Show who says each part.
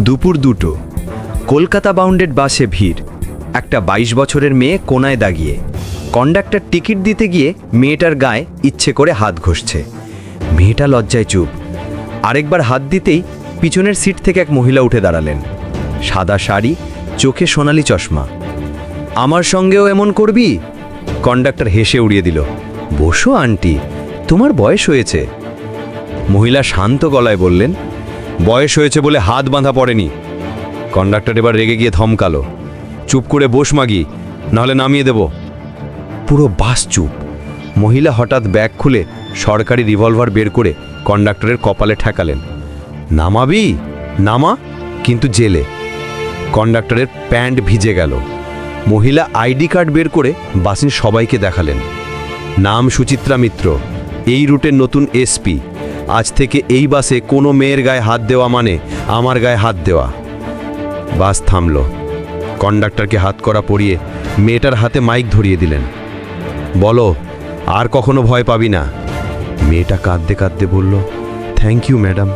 Speaker 1: দুপুর দুটো। কলকাতা বাউন্ডেড বাসে ভিড়। একটা বাইশ বছরের মেয়ে কোনায় দাগিয়ে। কন্ডাক্টর টিকিট দিতে গিয়ে মেয়েটার গায়ে ইচ্ছে করে হাত ঘষছে। মেয়েটা লজ্জায় চুপ। আরেকবার হাত দিতেই পিছনের সিট থেকে এক মহিলা উঠে দাঁড়ালেন। সাদা শাড়ি, চোখে সোনালি চশমা। আমার সঙ্গেও এমন করবি? কন্ডাক্টর হেসে উড়িয়ে দিল, বসো আন্টি, তোমার বয়স হয়েছে। মহিলা শান্ত গলায় বললেন বয়স হয়েছে বলে হাত বাঁধা পড়েনি। কন্ডাক্টর এবার রেগে গিয়ে ধমকালো। চুপ করে বস মাগি, নাহলে নামিয়ে দেব। পুরো বাস চুপ। মহিলা হঠাৎ ব্যাগ খুলে সরকারি রিভলভার বের করে কন্ডাক্টরের কপালে ঠেকালেন। নামাবি? নামা, কিন্তু জেলে। কন্ডাক্টরের প্যান্ট ভিজে গেল। মহিলা আইডি কার্ড বের করে বাসির সবাইকে দেখালেন। নাম সুচিত্রা মিত্র। এই রুটের নতুন এসপি। আজ থেকে এই বাসে কোনো মেয়ের গায়ে হাত দেওয়া মানে আমার গায়ে হাত দেওয়া। বাস থামল। কন্ডাক্টরকে হাত করা পরিয়ে মেয়েটার হাতে মাইক ধরিয়ে দিলেন। বলো, আর কখনো ভয় পাবি না। মেয়েটা কাঁদতে কাঁদতে বলল থ্যাংক ইউ ম্যাডাম